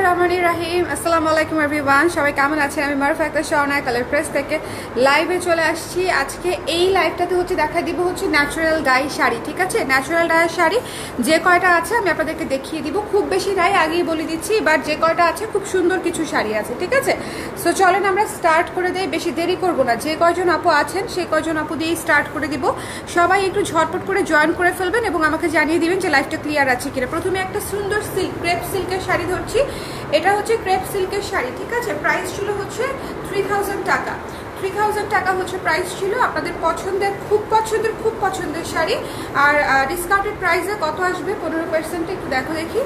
বিসমিল্লাহ রহমান রাহিম। আসসালামু আলাইকুম এভরিওয়ান সবাই কেমন আছেন? আমি মারুফ একটা শর্ণায় কালার প্রেস থেকে লাইভে চলে আসছি। আজকে এই লাইভটাতে হচ্ছে দেখা দিব হচ্ছে ন্যাচারাল গাই শাড়ি, ঠিক আছে? ন্যাচারাল ডায়ের শাড়ি, যে কয়টা আছে আমি আপনাদেরকে দেখিয়ে দিব। খুব বেশি নাই, আগেই বলে দিচ্ছি বাট যে কয়টা আছে, খুব সুন্দর কিছু শাড়ি আছে, ঠিক আছে? সো চলেন আমরা স্টার্ট করে দেই। বেশি দেরি করব না। যে কয়জন আপু আছেন, সেই কয়জন আপু দিয়েই স্টার্ট করে দিব। সবাই একটু ঝটপট করে জয়েন করে ফেলবেন এবং আমাকে জানিয়ে দিবেন যে লাইফটা ক্লিয়ার আছে কিনা। প্রথমে একটা সুন্দর সিল্ক ক্রেপ সিল্কের শাড়ি ধরছি। এটা হচ্ছে ক্রেপ সিল্কের শাড়ি, ঠিক আছে? প্রাইস ছিল হচ্ছে থ্রি টাকা। থ্রি টাকা হচ্ছে প্রাইস ছিল আপনাদের পছন্দের, খুব পছন্দের খুব পছন্দের শাড়ি। আর ডিসকাউন্টেড প্রাইসে কত আসবে? পনেরো পার্সেন্টে একটু দেখো দেখি।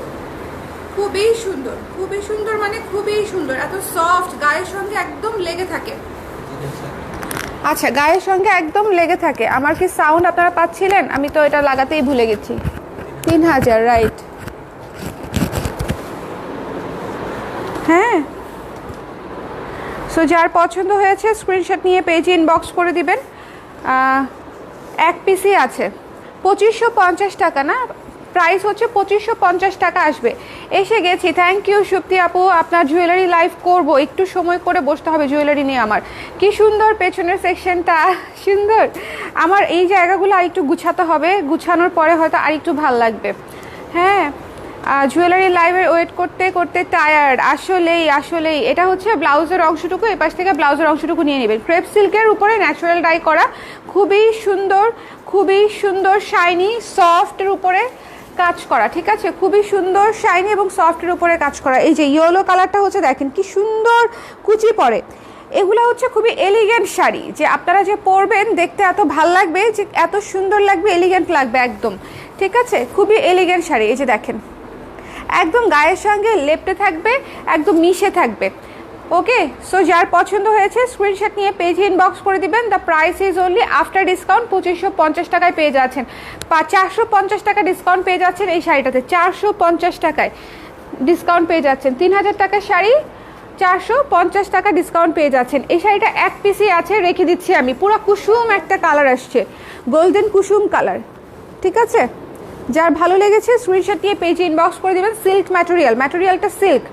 খুবই সুন্দর খুবই সুন্দর মানে খুবই সুন্দর। এত সফট গায়ের সঙ্গে একদম লেগে থাকে। আচ্ছা গায়ের সঙ্গে একদম লেগে থাকে। আমার কি সাউন্ড আপনারা পাচ্ছিলেন? আমি তো এটা লাগাতেই ভুলে গেছি। তিন হাজার রাইট হ্যাঁ। সো যার পছন্দ হয়েছে স্ক্রিনশট নিয়ে পেজে ইনবক্স করে দিবেন। এক পিসই আছে। পঁচিশশো পঞ্চাশ টাকা না? প্রাইস হচ্ছে পঁচিশশো পঞ্চাশ টাকা আসবে। এসে গেছি। থ্যাংক ইউ সুপ্তি আপু। আপনার জুয়েলারি লাইভ করব। একটু সময় করে বসতে হবে জুয়েলারি নিয়ে আমার। কি সুন্দর পেছনের সেকশনটা সুন্দর। আমার এই জায়গাগুলো আর একটু গুছাতে হবে। গুছানোর পরে হয়তো আর একটু ভালো লাগবে। হ্যাঁ। জুয়েলারি লাইভে ওয়েট করতে করতে টায়ার্ড আসলেই আসলেই। এটা হচ্ছে ব্লাউজের অংশটুকু, এপাশ থেকে ব্লাউজের অংশটুকু নিয়ে নেবেন। ক্রেপ সিল্কের উপরে ন্যাচারাল ডাই করা। খুবই সুন্দর খুবই সুন্দর শাইনি সফটের উপরে কাজ করা, ঠিক আছে? খুবই সুন্দর শাইনি এবং সফটের উপরে কাজ করা। এই যে ইয়েলো কালারটা হচ্ছে, দেখেন কি সুন্দর কুচি পরে। এগুলো হচ্ছে খুবই এলিগেন্ট শাড়ি। যে আপনারা যে পরবেন, দেখতে এত ভালো লাগবে যে, এত সুন্দর লাগবে এলিগেন্ট লাগবে একদম। ঠিক আছে? খুবই এলিগেন্ট শাড়ি। এই যে দেখেন। একদম গায়ের সঙ্গে লেপটে থাকবে, একদম মিশে থাকবে। ওকে সো যার পছন্দ হয়েছে স্ক্রিনশট নিয়ে পেজে ইনবক্স করে দিবেন। The price is only after discount পঁচিশশো পঞ্চাশ টাকায় পেয়ে যাচ্ছেন। চারশো পঞ্চাশ টাকা ডিসকাউন্ট পেয়ে যাচ্ছেন এই শাড়িটাতে। চারশো পঞ্চাশ টাকায় ডিসকাউন্ট পেয়ে যাচ্ছেন। তিন হাজার টাকার শাড়ি, চারশো পঞ্চাশ টাকা ডিসকাউন্ট পেয়ে যাচ্ছেন। এই শাড়িটা এক পিসি আছে, রেখে দিচ্ছি আমি। পুরো কুসুম একটা কালার আসছে। গোল্ডেন কুসুম কালার ঠিক আছে? যার ভালো লেগেছে স্ক্রিনশট দিয়ে পেজে ইনবক্স করে দেবেন সিল্ক ম্যাটেরিয়াল ম্যাটেরিয়ালটা সিল্ক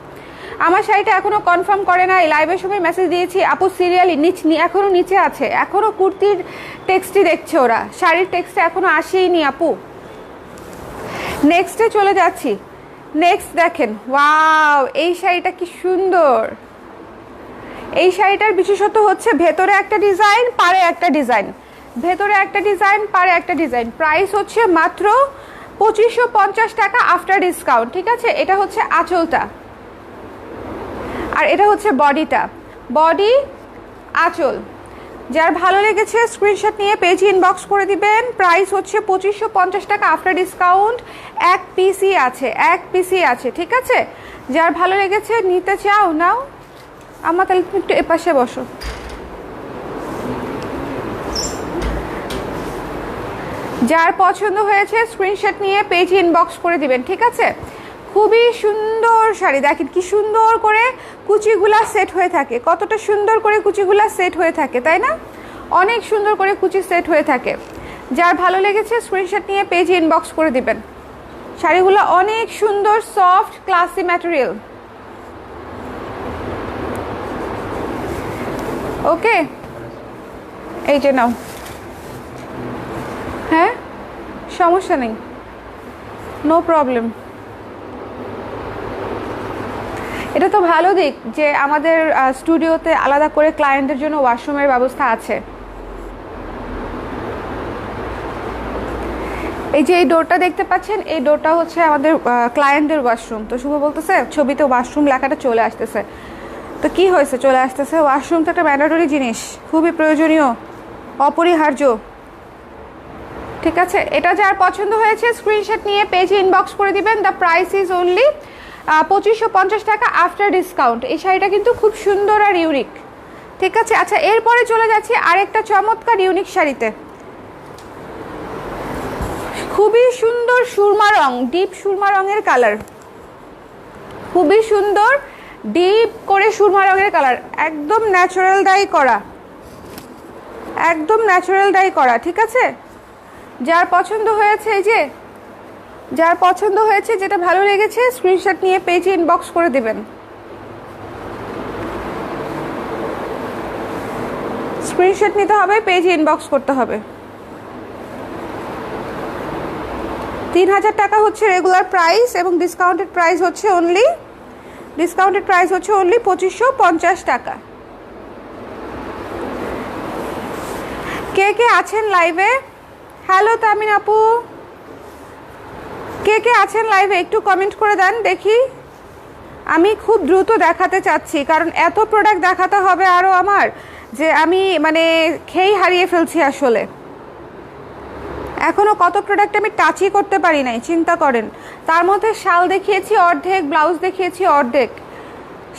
আমার শাড়িটা এখনও কনফার্ম করে নাই লাইভের সময় মেসেজ দিয়েছি, আপু সিরিয়ালি নিচ এখনও নিচে আছে, এখনও কুর্তির টেক্সটই দেখছে ওরা। শাড়ির টেক্সটে এখনও আসেইনি, আপু। নেক্সটে চলে যাচ্ছি। নেক্সট দেখেন ওয়াও এই শাড়িটা কি সুন্দর। এই শাড়িটার বিশেষত হচ্ছে ভেতরে একটা ডিজাইন পারে একটা ডিজাইন ভেতরে একটা ডিজাইন পারে একটা ডিজাইন প্রাইস হচ্ছে মাত্র পঁচিশশো পঞ্চাশ টাকা আফটার ডিসকাউন্ট ঠিক আছে? এটা হচ্ছে আঁচলটা। আর এটা হচ্ছে বডিটা। বডি, আঁচল। যার ভালো লেগেছে স্ক্রিনশট নিয়ে পেজ ইনবক্স করে দিবেন। প্রাইস হচ্ছে পঁচিশশো পঞ্চাশ টাকা আফটার ডিসকাউন্ট এক পিসি আছে, এক পিসি আছে, ঠিক আছে? যার ভালো লেগেছে, নিতে চাও, নাও। আমার তাহলে একটু এপাশে বসো। যার পছন্দ হয়েছে স্ক্রিনশট নিয়ে পেজ ইনবক্স করে দিবেন, ঠিক আছে? খুবই সুন্দর শাড়ি, দেখেন কি সুন্দর করে কুচিগুলা সেট হয়ে থাকে। কতটা সুন্দর করে কুচিগুলা সেট হয়ে থাকে, তাই না? অনেক সুন্দর করে কুচি সেট হয়ে থাকে। যার ভালো লেগেছে স্ক্রিনশট নিয়ে পেজ ইনবক্স করে দিবেন। শাড়িগুলো অনেক সুন্দর সফট ক্লাসি ম্যাটেরিয়াল ওকে এই যে নাও হ্যাঁ সমস্যা নেই। নো প্রবলেম এটা তো ভালো দিক যে আমাদের স্টুডিওতে আলাদা করে ক্লায়েন্টের জন্য ওয়াশরুমের ব্যবস্থা আছে। এই যে এই ডোরটা দেখতে পাচ্ছেন, এই ডোরটা হচ্ছে আমাদের ক্লায়েন্টের ওয়াশরুম তো শুভ বলতেছে, ছবিতে ওয়াশরুম লেখাটা চলে আসতেছে। তো কি হয়েছে? চলে আসতেছে ওয়াশরুম তো একটা ম্যান্ডাটরি জিনিস, খুবই প্রয়োজনীয়, অপরিহার্য। ঠিক আছে, এটা যার পছন্দ হয়েছে স্ক্রিনশট নিয়ে পেজে ইনবক্স করে দিবেন দ্য প্রাইস ইজ অনলি পঁচিশশো পঞ্চাশ টাকা আফটার ডিসকাউন্ট এই শাড়িটা কিন্তু খুব সুন্দর আর ইউনিক ঠিক আছে আচ্ছা এরপরে চলে যাচ্ছি আরেকটা চমৎকার ইউনিক শাড়িতে। খুবই সুন্দর সুরমা রং ডিপ সুরমা রঙের কালার খুবই সুন্দর ডিপ করে সুরমা রঙের কালার একদম ন্যাচারাল ডাই করা। একদম ন্যাচারাল ডাই করা, ঠিক আছে? যার পছন্দ হয়েছে এই যে, যার পছন্দ হয়েছে যেটা ভালো লেগেছে স্ক্রিনশট নিয়ে পেজে ইনবক্স করে দেবেন। স্ক্রিনশট নিতে হবে পেজে ইনবক্স করতে হবে। তিন হাজার টাকা হচ্ছে রেগুলার প্রাইস এবং ডিসকাউন্টেড প্রাইস হচ্ছে অনলি ডিসকাউন্টেড প্রাইস হচ্ছে অনলি পঁচিশশো পঞ্চাশ টাকা। কে কে আছেন লাইভে হ্যালো তামিন আপু কে কে আছেন লাইভে একটু কমেন্ট করে দেন, দেখি। আমি খুব দ্রুত দেখাতে চাচ্ছি, কারণ এত প্রোডাক্ট দেখাতে হবে আরও আমার, যে আমি মানে খেয়েই হারিয়ে ফেলছি আসলে। এখনও কত প্রোডাক্ট আমি টাচই করতে পারি নাই, চিন্তা করেন। তার মধ্যে শাল দেখিয়েছি অর্ধেক ব্লাউজ দেখিয়েছি অর্ধেক।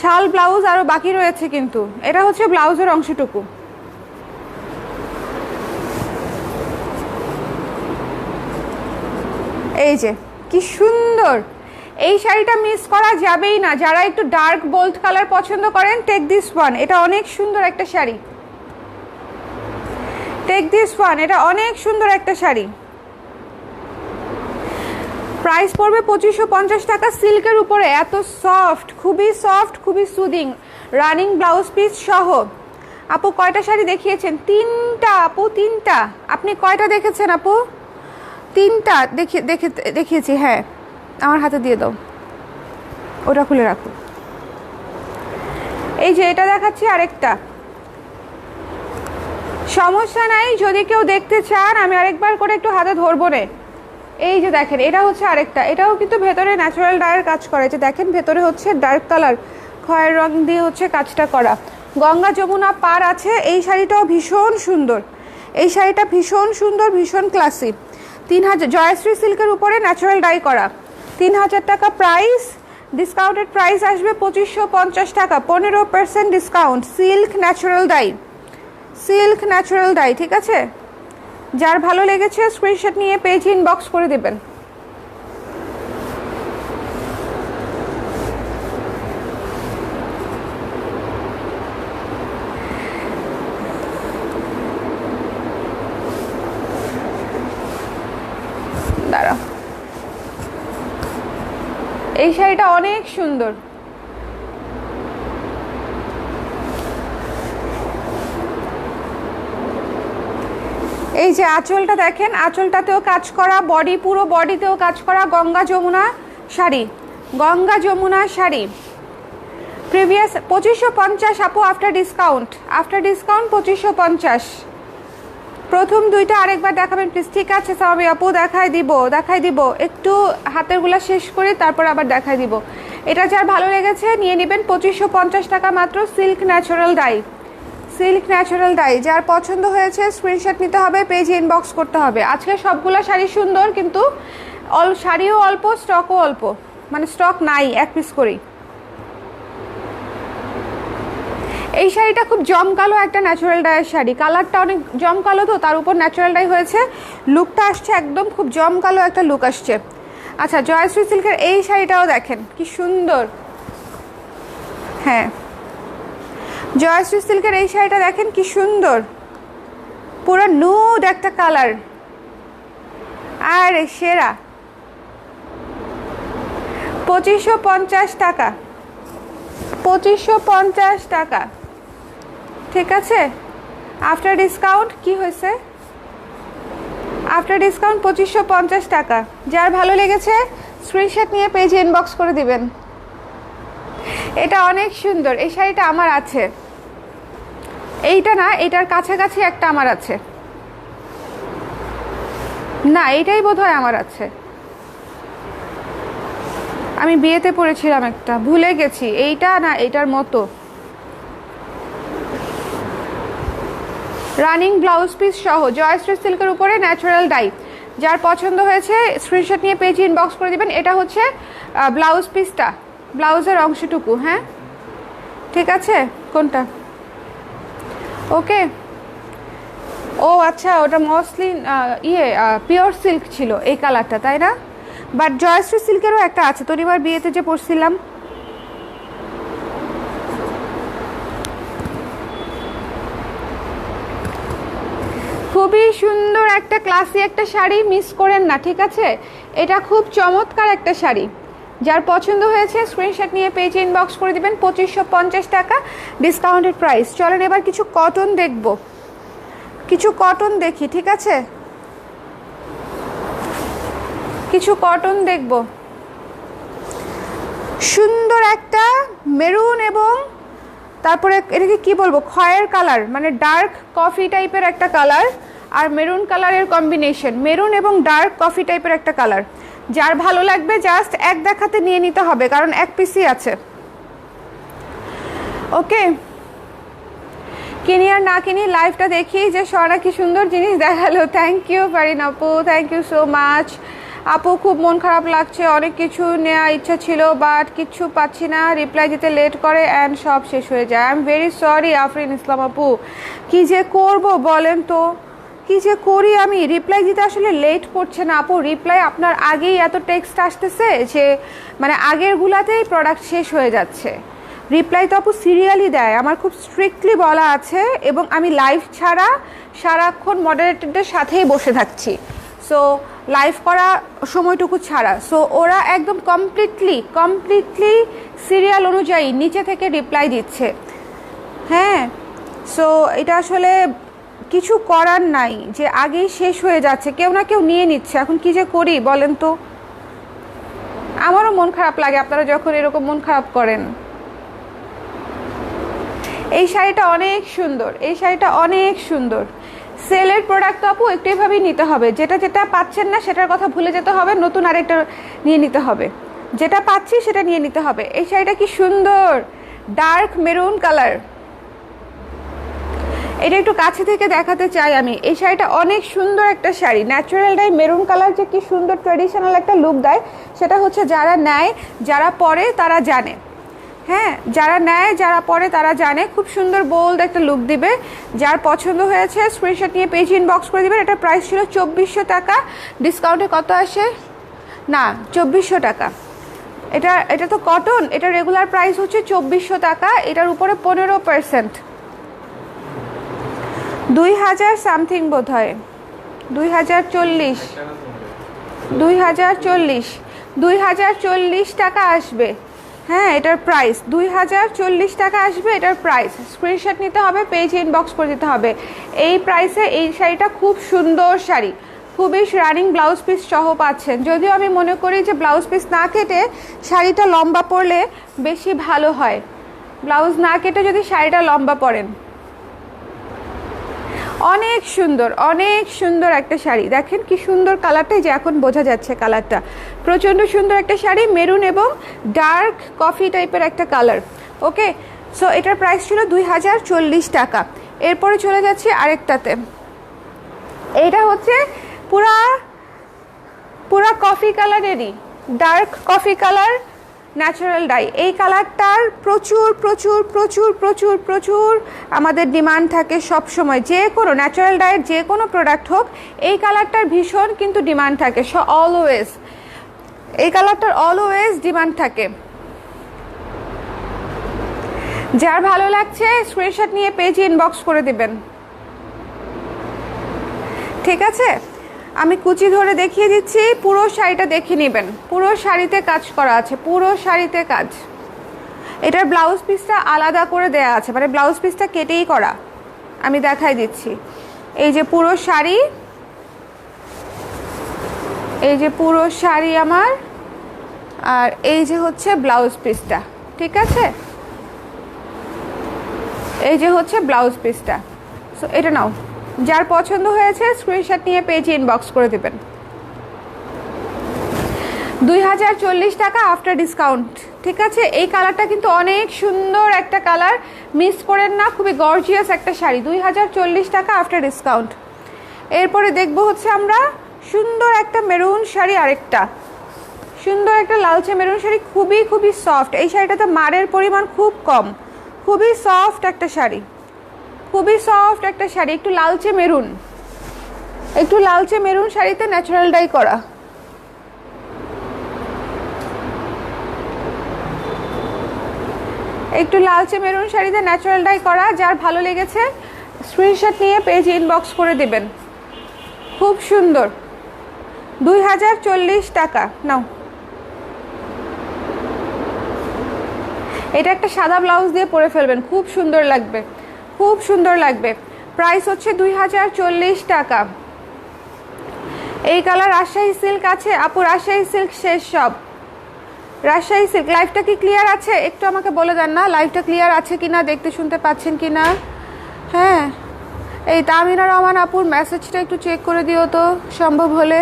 শাল ব্লাউজ আরও বাকি রয়েছে কিন্তু। এটা হচ্ছে ব্লাউজের অংশটুকু। এই যে, কি সুন্দর। এই শাড়িটা মিস করা যাবেই না। যারা একটু ডার্ক বোল্ড কালার পছন্দ করেন টেক দিস ওয়ান এটা অনেক সুন্দর একটা শাড়ি। টেক দিস ওয়ান এটা অনেক সুন্দর একটা শাড়ি। প্রাইস পড়বে পঁচিশশো পঞ্চাশ টাকা। সিল্কের উপরে এত সফট খুবই সফট খুবই সুদিং রানিং ব্লাউজ পিস সহ। আপু কয়টা শাড়ি দেখিয়েছেন? তিনটা, আপু, তিনটা। আপনি কয়টা দেখেছেন, আপু? তিনটা দেখে দেখে, দেখিয়েছি হ্যাঁ। আমার হাতে দিয়ে দাও। ওটা খুলে রাখো। এই যে এটা দেখাচ্ছি আরেকটা। সমস্যা নাই, যদি কেউ দেখতে চান, আমি আরেকবার করে একটু হাতে ধরবো রে এই যে দেখেন, এটা হচ্ছে আরেকটা। এটাও কিন্তু ভেতরে ন্যাচারাল ডায়ের কাজ করে। যে দেখেন, ভেতরে হচ্ছে ডার্ক কালার খয়ের রং দিয়ে হচ্ছে কাজটা করা। গঙ্গা যমুনা পার আছে, এই শাড়িটাও ভীষণ সুন্দর। এই শাড়িটা ভীষণ সুন্দর, ভীষণ ক্লাসি তিন হাজার জয়শ্রী সিল্কের উপরে ন্যাচারাল ডাই করা। তিন হাজার টাকা প্রাইস ডিসকাউন্টেড প্রাইস আসবে পঁচিশশো পঞ্চাশ টাকা, পনেরো percent discount silk natural dye silk natural dye ঠিক আছে? যার ভালো লেগেছে স্ক্রিনশট নিয়ে পেজ ইনবক্স করে দেবেন। এই শাড়িটা অনেক সুন্দর। এই যে আঁচলটা দেখেন, আঁচলটাতেও কাজ করা বডি পুরো বডিতেও কাজ করা গঙ্গা যমুনা শাড়ি। গঙ্গা যমুনা শাড়ি। প্রিভিয়াস পঁচিশশো পঞ্চাশ, আপু আফটার ডিসকাউন্ট আফটার ডিসকাউন্ট পঁচিশশো পঞ্চাশ। প্রথম দুইটা আরেকবার দেখাবেন প্লিজ ঠিক আছে স্বামী আপু, দেখাই দিব দেখাই দিব। একটু হাতেরগুলা শেষ করে তারপর আবার দেখাই দিব। এটা যার ভালো লেগেছে, নিয়ে নেবেন পঁচিশশো পঞ্চাশ টাকা মাত্র silk natural dye. Silk natural dye, যার পছন্দ হয়েছে স্ক্রিনশট নিতে হবে পেজ ইনবক্স করতে হবে। আজকে সবগুলো শাড়ি সুন্দর, কিন্তু অল শাড়িও অল্প স্টকও অল্প। মানে স্টক নাই, এক পিস করেই। এই শাড়িটা খুব জমকালো একটা ন্যাচারাল ডাইয়ের শাড়ি। কালারটা অনেক জমকালো তো, তার উপর ন্যাচারাল ডাই হয়েছে। লুকটা আসছে একদম খুব জমকালো একটা লুক আসছে। আচ্ছা জয়শ্রী সিল্কের এই শাড়িটাও দেখেন, কি সুন্দর। হ্যাঁ। জয়শ্রী সিল্কের এই শাড়িটা দেখেন, কি সুন্দর। পুরো নুড একটা কালার আর, সেরা। পঁচিশশো পঞ্চাশ টাকা। পঁচিশশো পঞ্চাশ টাকা। ঠিক আছে? আফটার ডিসকাউন্ট কি হয়েছে? আফটার ডিসকাউন্ট পঁচিশশো পঞ্চাশ টাকা। যার ভালো লেগেছে স্ক্রিনশট নিয়ে পেজে ইনবক্স করে দিবেন। এটা অনেক সুন্দর। এই শাড়িটা আমার আছে। এইটা না, এটার কাছাকাছি একটা আমার আছে। না এইটাই বোধহয় আমার আছে। আমি বিয়েতে পড়েছিলাম একটা। ভুলে গেছি। এইটা না এইটার মতো। রানিং ব্লাউজ পিস সহ জয়শ্রী সিল্কের উপরে ন্যাচারাল ডাই যার পছন্দ হয়েছে স্ক্রিনশট নিয়ে পেজ ইনবক্স করে দিবেন। এটা হচ্ছে ব্লাউজ পিসটা। ব্লাউজের অংশটুকু হ্যাঁ? ঠিক আছে? কোনটা? ওকে। ও আচ্ছা ওটা মসলিন ইয়ে পিওর সিল্ক ছিল এই কালারটা তাই না? বাট জয়শ্রী সিল্কেরও একটা আছে। তোর এবার বিয়েতে যে পরছিলাম খুবই সুন্দর একটা ক্লাসি একটা শাড়ি মিস করেন না, ঠিক আছে? এটা খুব চমৎকার একটা শাড়ি। যার পছন্দ হয়েছে স্ক্রিনশট নিয়ে পেজে ইনবক্স করে দিবেন, পঁচিশশো পঞ্চাশ টাকা ডিসকাউন্টেড প্রাইস চলেন, এবার কিছু কটন দেখব। কিছু কটন দেখি, ঠিক আছে? কিছু কটন দেখব। সুন্দর একটা মেরুন এবং তারপরে এটাকে কি বলব? খয়ের কালার মানে ডার্ক কফি টাইপের একটা কালার আর মেরুন কালারের কম্বিনেশন মেরুন এবং ডার্ক কফি টাইপের একটা কালার যার ভালো লাগবে জাস্ট এক দেখাতে নিয়ে নিতে হবে, কারণ এক পিসি আছে। ওকে? কিনি আর না কিনি লাইভটা দেখি যে সরা কি সুন্দর জিনিস দেখাল। থ্যাংক ইউ ফারিন আপু থ্যাংক ইউ সো মাচ আপু, খুব মন খারাপ লাগছে। অনেক কিছু নেওয়া ইচ্ছা ছিল বাট কিচ্ছু পাচ্ছি না। রিপ্লাই দিতে লেট করে অ্যান্ড সব শেষ হয়ে যায়। I am very sorry Afrin Islam আপু। কী যে করব বলেন তো? কি যে করি আমি? রিপ্লাই দিতে আসলে লেট করছে না আপু। রিপ্লাই আপনার আগেই এত টেক্সট আসতেছে যে মানে আগেরগুলাতেই প্রোডাক্ট শেষ হয়ে যাচ্ছে। রিপ্লাই তো আপু সিরিয়ালি দেয়। আমার খুব স্ট্রিক্টলি বলা আছে এবং আমি লাইভ ছাড়া সারাক্ষণ মডারেটরদের সাথেই বসে থাকছি। সো লাইভ করা সময়টুকু ছাড়া। সো ওরা একদম কমপ্লিটলি কমপ্লিটলি সিরিয়াল অনুযায়ী নিচে থেকে রিপ্লাই দিচ্ছে। হ্যাঁ? সো এটা আসলে কিছু করার নাই যে আগেই শেষ হয়ে যাচ্ছে। কেউ না কেউ নিয়ে নিচ্ছে। এখন কি যে করি বলেন তো? আমারও মন খারাপ লাগে। আপনারা যখন এরকম মন খারাপ করেন। এই শাড়িটা অনেক সুন্দর। এই শাড়িটা অনেক সুন্দর। সেলের প্রোডাক্ট তো আপু একটু এভাবেই নিতে হবে। যেটা যেটা পাচ্ছেন না সেটার কথা ভুলে যেতে হবে, নতুন আরেকটা নিয়ে নিতে হবে। যেটা পাচ্ছি সেটা নিয়ে নিতে হবে। এই শাড়িটা কি সুন্দর ডার্ক মেরুন কালার এটা একটু কাছে থেকে দেখাতে চাই আমি। এই শাড়িটা অনেক সুন্দর একটা sari. Natural dye maroon colour যে কি সুন্দর ট্রেডিশনাল একটা লুক দেয়, সেটা হচ্ছে যারা নেয়, যারা পরে তারা জানে। হ্যাঁ যারা নেয়, যারা পরে তারা জানে। খুব সুন্দর বোল্ড একটা লুক দিবে। যার পছন্দ হয়েছে স্ক্রিনশট নিয়ে পেজ ইনবক্স করে দিবেন। এটা প্রাইস ছিল চব্বিশশো টাকা। ডিসকাউন্টে কত আসে? না, চব্বিশশো টাকা। এটা এটা তো কটন এটা রেগুলার প্রাইস হচ্ছে চব্বিশশো টাকা। এটার উপরে পনেরো পার্সেন্ট দুই হাজার সামথিং বোধ হয় দুই হাজার চল্লিশ। দুই হাজার চল্লিশ। দুই হাজার চল্লিশ টাকা আসবে। হ্যাঁ এটার প্রাইস দুই হাজার চল্লিশ টাকা আসবে এটার প্রাইস স্ক্রিনশট নিতে হবে পেজে ইনবক্স করে দিতে হবে। এই প্রাইসে এই শাড়িটা খুব সুন্দর শাড়ি। খুবই রানিং ব্লাউজ পিস সহ পাচ্ছেন। যদিও আমি মনে করি যে ব্লাউজ পিস না কেটে শাড়িটা লম্বা পরলে বেশি ভালো হয়। ব্লাউজ না কেটে যদি শাড়িটা লম্বা পরেন। অনেক সুন্দর অনেক সুন্দর একটা শাড়ি। দেখেন কি সুন্দর কালারটাই যে এখন বোঝা যাচ্ছে কালারটা। প্রচণ্ড সুন্দর একটা শাড়ি, মেরুন এবং ডার্ক কফি টাইপের একটা কালার। ওকে? সো এটার প্রাইস ছিল দুই হাজার চল্লিশ টাকা। এরপরে চলে যাচ্ছি আরেকটাতে। এইটা হচ্ছে পুরা পুরা coffee কালারেরই, dark coffee colour natural dye. এই কালারটার প্রচুর প্রচুর প্রচুর প্রচুর প্রচুর আমাদের ডিমান্ড থাকে সব সময় যে কোনো ন্যাচারাল ডাইয়ের যে কোনো প্রোডাক্ট হোক, এই কালারটার ভীষণ কিন্তু ডিমান্ড থাকে। স অলওয়েজ এই কালারটার অলওয়েজ ডিমান্ড থাকে। যার ভালো লাগছে স্ক্রিনশট নিয়ে পেজ ইনবক্স করে দিবেন। ঠিক আছে? আমি কুচি ধরে দেখিয়ে দিচ্ছি, পুরো শাড়িটা দেখে নেবেন। পুরো শাড়িতে কাজ করা আছে, পুরো শাড়িতে কাজ। এটার ব্লাউজ পিসটা আলাদা করে দেয়া আছে মানে ব্লাউজ পিসটা কেটেই করা। আমি দেখাই দিচ্ছি। এই যে পুরো শাড়ি, এই যে পুরো শাড়ি আমার, আর এই যে হচ্ছে ব্লাউজ পিসটা, ঠিক আছে? এই যে হচ্ছে ব্লাউজ পিসটা। সো এটা নাও। যার পছন্দ হয়েছে স্ক্রিনশট নিয়ে পেজে ইনবক্স করে দেবেন। দুই হাজার চল্লিশ টাকা আফটার ডিসকাউন্ট ঠিক আছে? এই কালারটা কিন্তু অনেক সুন্দর একটা কালার মিস করেন না, খুবই গর্জিয়াস একটা শাড়ি। দুই হাজার চল্লিশ টাকা আফটার ডিসকাউন্ট এরপরে দেখব হচ্ছে আমরা সুন্দর একটা মেরুন শাড়ি আরেকটা। সুন্দর একটা লালচে মেরুন শাড়ি, খুবই খুবই সফট এই শাড়িটাতে মারের পরিমাণ খুব কম। খুবই সফট একটা শাড়ি। খুবই সফট একটা শাড়ি, একটু লালচে মেরুন। একটু লালচে মেরুন শাড়িতে ন্যাচারাল ডাই করা। একটু লালচে মেরুন শাড়িতে ন্যাচারাল ডাই করা, যার ভালো লেগেছে স্ক্রিনশট নিয়ে পেজ ইনবক্স করে দেবেন। খুব সুন্দর। দুই হাজার চল্লিশ টাকা, নাও। এটা একটা সাদা ব্লাউজ দিয়ে পরে ফেলবেন, খুব সুন্দর লাগবে। খুব সুন্দর লাগবে। প্রাইস হচ্ছে দুই হাজার চল্লিশ টাকা। এই কালার রাজশাহী সিল্ক আছে। আপু, রাজশাহী সিল্ক শেষ সব। রাজশাহী সিল্ক লাইভটা কি ক্লিয়ার আছে? একটু আমাকে বলে দেন না লাইভটা ক্লিয়ার আছে কি না দেখতে শুনতে পাচ্ছেন কি না হ্যাঁ। এই তামিনা রহমান আপুর মেসেজটা একটু চেক করে দিও তো, সম্ভব হলে।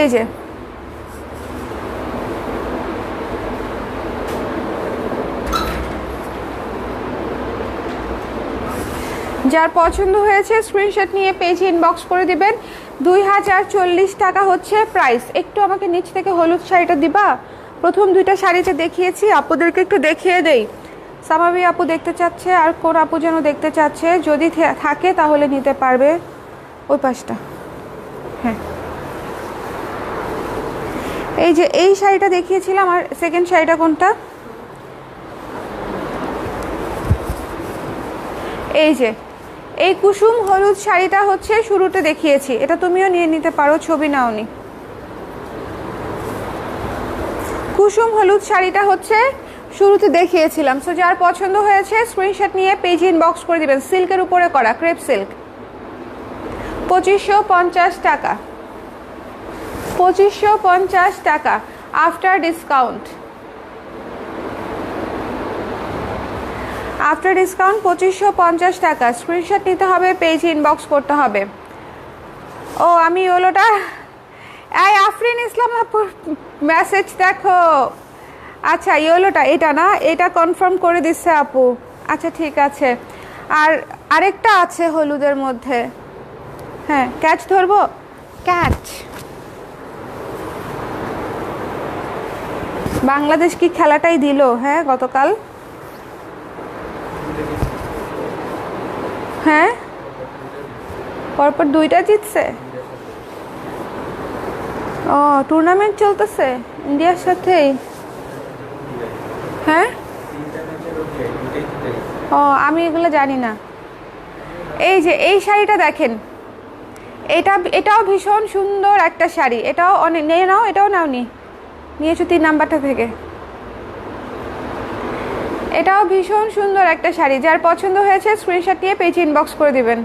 এই যে যার পছন্দ হয়েছে স্ক্রিনশট নিয়ে পেজে ইনবক্স করে দিবেন। দুই হাজার চল্লিশ টাকা হচ্ছে প্রাইস একটু আমাকে নিচ থেকে হলুদ শাড়িটা দিবা? প্রথম দুইটা শাড়ি যে দেখিয়েছি, আপুদেরকে একটু দেখিয়ে দেই। সামাবি আপু দেখতে চাচ্ছে, আর কোন আপু যেন দেখতে চাচ্ছে, যদি থাকে তাহলে নিতে পারবে। ওই পাশটা। হ্যাঁ। এই যে এই শাড়িটা দেখিয়েছিলাম, আর সেকেন্ড শাড়িটা কোনটা? এই যে এই কুসুম হলুদ শাড়িটা হচ্ছে শুরুতে দেখিয়েছি। এটা তুমিও নিয়ে নিতে পারো, ছবি নাওনি। কুসুম হলুদ শাড়িটা হচ্ছে শুরুতে দেখিয়েছিলাম। সো যার পছন্দ হয়েছে স্ক্রিনশট নিয়ে পেজ ইনবক্স করে দিবেন। সিল্কের উপরে করা ক্রেপ সিল্ক পঁচিশশো পঞ্চাশ টাকা। পঁচিশশো পঞ্চাশ টাকা আফটার ডিসকাউন্ট আফটার ডিসকাউন্ট পঁচিশশো পঞ্চাশ টাকা। স্ক্রিনশট নিতে হবে পেজ ইনবক্স করতে হবে। ও আমি ওলোটা এই আফরিন ইসলাম আপুর মেসেজ দেখো। আচ্ছা ইয়েলোটা এটা না? এটা কনফার্ম করে দিচ্ছে আপু। আচ্ছা ঠিক আছে। আর আরেকটা আছে হলুদের মধ্যে। হ্যাঁ ক্যাচ ধরবো? ক্যাচ বাংলাদেশ কি খেলাটাই দিল? হ্যাঁ গতকাল। হ্যাঁ? পরপর দুইটা জিতছে? ও টুর্নামেন্ট চলতেছে? ইন্ডিয়ার সাথেই? হ্যাঁ? ও, আমি এগুলো জানি না। এই যে, এই শাড়িটা দেখেন। এটা, এটাও ভীষণ সুন্দর একটা শাড়ি। এটাও অনেক নিয়ে নাও, এটাও নাওনি। নিয়েছো তিন নাম্বারটা থেকে। এটাও ভীষণ সুন্দর একটা শাড়ি। যার পছন্দ হয়েছে স্ক্রিনশট নিয়ে পেজ ইনবক্স করে দিবেন।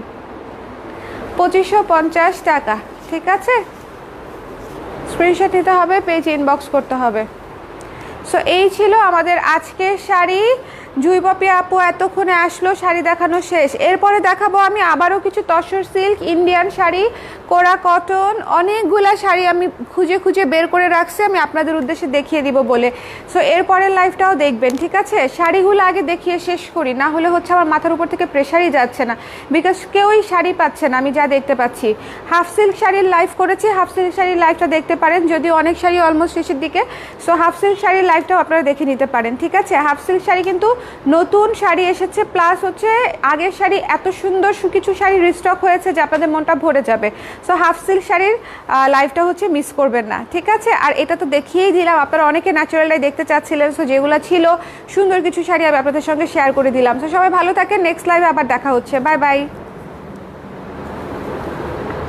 পঁচিশশো পঞ্চাশ টাকা, ঠিক আছে? স্ক্রিনশট নিতে হবে পেজ ইনবক্স করতে হবে। সো এই ছিল আমাদের আজকের শাড়ি। জুইপপি আপু এতক্ষণে আসলো, শাড়ি দেখানো শেষ। এরপরে দেখাবো আমি আবারও কিছু tussar silk, Indian sari, kora cotton, অনেকগুলা শাড়ি আমি খুঁজে খুঁজে বের করে রাখছি, আমি আপনাদের উদ্দেশ্যে দেখিয়ে দিব বলে। সো এরপরের লাইফটাও দেখবেন, ঠিক আছে? শাড়িগুলো আগে দেখিয়ে শেষ করি, না হলে হচ্ছে আমার মাথার উপর থেকে প্রেশারই যাচ্ছে না। বিকজ কেউই শাড়ি পাচ্ছে না, আমি যা দেখতে পাচ্ছি। হাফ সিল্ক শাড়ির লাইভ করেছি হাফ সিল্ক শাড়ির লাইভটা দেখতে পারেন, যদিও অনেক শাড়ি অলমোস্ট শেষের দিকে। সো হাফ সিল্ক শাড়ির লাইভটাও আপনারা দেখে নিতে পারেন, ঠিক আছে? হাফ সিল্ক শাড়ি কিন্তু নতুন শাড়ি এসেছে প্লাস হচ্ছে আগের শাড়ি এত সুন্দর কিছু শাড়ি রিস্টক হয়েছে যে আপনাদের মনটা ভরে যাবে। সো হাফ সিল্ক শাড়ির লাইফটা হচ্ছে মিস করবেন না, ঠিক আছে? আর এটা তো দেখিয়েই দিলাম, আপনারা অনেকে ন্যাচারালটাই দেখতে চাচ্ছিলেন সো যেগুলো ছিল সুন্দর কিছু শাড়ি আমি আপনাদের সঙ্গে শেয়ার করে দিলাম। সো সবাই ভালো থাকেন নেক্সট লাইভে আবার দেখা হচ্ছে। Bye bye